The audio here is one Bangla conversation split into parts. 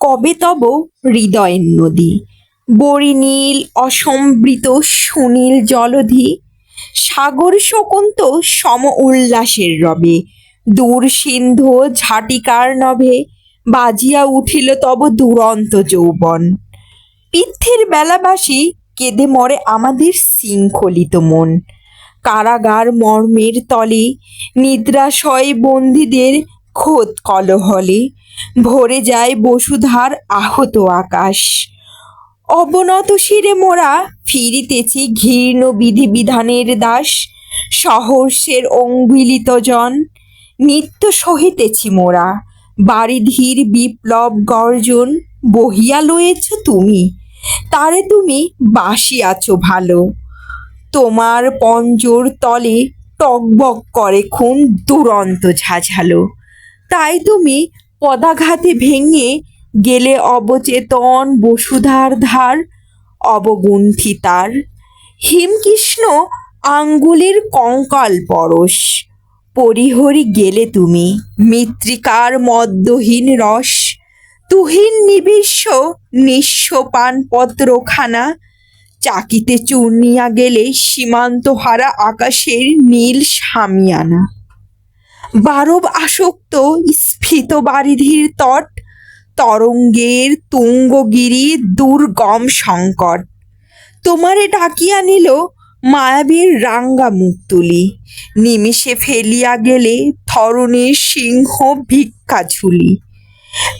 কবে তব হৃদয়ের নদী? বরিনীল অসম্বৃত সুনীল জলধি, সাগর শকুন্ত, সম উল্লাসের রবে। দূর সিন্ধ ঝাটিকার নভে বাজিয়া উঠিল তব দুরন্ত যৌবন। পিথের বেলাবাসী, কেঁদে মরে আমাদের শৃঙ্খলিত মন। কারাগার মর্মের তলে নিদ্রাশয় বন্দীদের খোদ কলহলে। ভরে যায় বসুধার আহত আকাশ। অবনত শিরে মোরা ফিরিতেছি ঘৃণ বিধিবিধানের দাস। সহর্ষের অঙ্গুলিত জন, নিত্য সহিতেছি মোরা। বাড়িধীর বিপ্লব গর্জন বহিয়া লয়েছ তুমি। তারে তুমি বাসিয়াছ ভালো। তোমার পঞ্জর তলে টকবক করে খুন দুরন্ত ঝাঝালো। তাই তুমি পদাঘাতে ভেঙে গেলে অবচেতন বসুধার ধার অবগুণ্ঠি তার হিমকৃষ্ণ আঙ্গুলের কঙ্কাল পরশ, পরিহরি গেলে তুমি মৃত্তিকার মদ্যহীন রস। তুহিন নিবিশ্ব নিঃস্ব পানপত্রখানা চাকিতে চূর্ণিয়া গেলে সীমান্ত হারা আকাশের নীল সামিয়ানা। বারব আসক্ত স্ফীত বারিধির তট, তরঙ্গের তুঙ্গগিরি দুর্গম সংকট। তোমারে ডাকিয়া নিল মায়াবীর রাঙ্গা মুখ তুলি নিমিষে ফেলিয়া গেলে ধরনের সিংহ ভিক্ষা ঝুলি।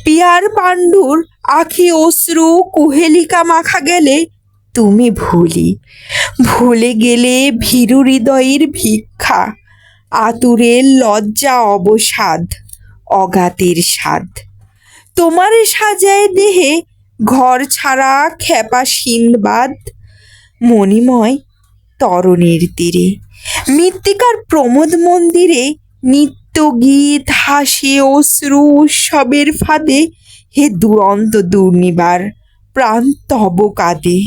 পিয়ার পাণ্ডুর আখি অশ্রু কুহেলিকা মাখা গেলে তুমি ভুলি। ভুলে গেলে ভীরু হৃদয়ের ভিক্ষা। আতুরের লজ্জা অবসাদ অগাতের স্বাদ। তোমারে সাজায় দেহে ঘর ছাড়া খেপা সিন্দবাদ মণিময় তরণের তীরে। মৃত্তিকার প্রমোদ মন্দিরে নিত্য গীত হাসি অশ্রু উৎসবের ফাঁদে হে দুরন্ত দুর্নিবার প্রাণ তব কাঁদে।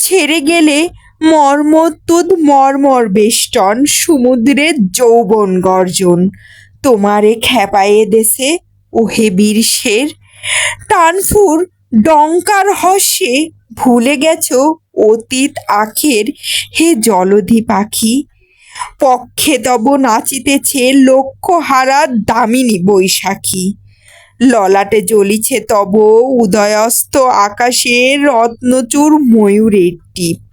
ছেড়ে গেলে মর্মতুদ মর্মর বেষ্টন, সমুদ্রের যৌবন গর্জন। তোমারে খেপায়ে দেশে ওহে বীর শের টানফুর ডঙ্কার হস্যে ভুলে গেছ অতীত আখের হে জলধি পাখি। পক্ষে তব নাচিতেছে লক্ষ্য হারা দামিনী বৈশাখী। ললাটে জ্বলিছে তব উদয়স্ত আকাশে রত্নচূর ময়ূরের টিপ।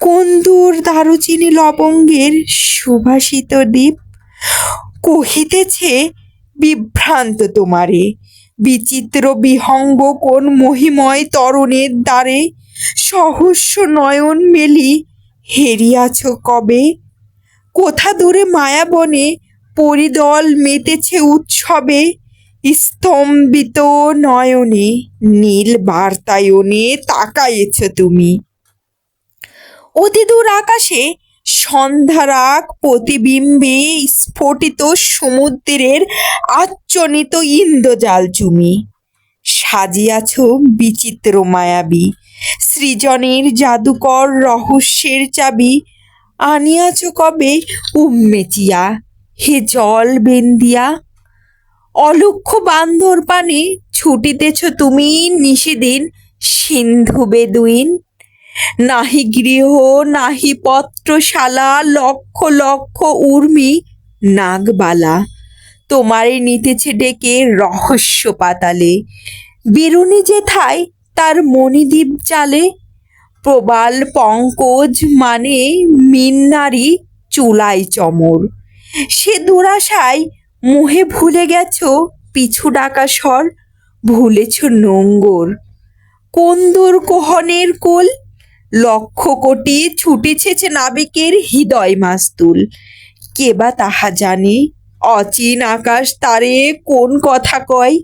কন্দুর দারুচিনি লবঙ্গের সুভাষিত দ্বীপ? কহিতেছে, বিভ্রান্ত তোমারে, বিচিত্র বিহঙ্গ কোন মহিময় তরণের দ্বারে? সহস্র নয়ন মেলি হেরিয়াছ কবে? কোথা দূরে মায়াবনে পরিদল মেতেছে উৎসবে? স্তম্ভিত নয়নে, নীল বার্তায়নে তাকাইছ তুমি। অতি দূর আকাশে সন্ধ্যারাগ প্রতিবিম্বে স্ফটিত সমুদ্রের আচ্ছনিত ইন্দ্রজাল চুমি। সাজিয়াছ বিচিত্র মায়াবী, সৃজনের জাদুকর রহস্যের চাবি। আনিয়াছ কবে উম্মেচিয়া, হে জল বেন্দিয়া? অলক্ষ্য বান্ধর পানে ছুটিতেছ তুমি নিশিদিন সিন্ধু বেদুইন। নাহি গৃহ, নাহি পত্রশালা, লক্ষ লক্ষ উর্মি, নাগবালা। তোমারে নিতেছে ডেকে রহস্য পাতালে। বিরুনি যেথায় তার মণিদ্বীপ চালে প্রবাল, পঙ্কজ মানে মিন্নারি চুলাই চমর। সে দুরাশায়, মুহে ভুলে গেছ, পিছু ডাকা স্বর, ভুলেছ নোঙ্গর। কোন্দর কোহনের কোল লক্ষ কোটি ছুটিছেছে নাবিকের হৃদয় মাস্তুল। কে বা তাহা জানি? অচিন আকাশ তারে কোন কথা কয়?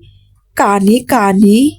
কানে কানে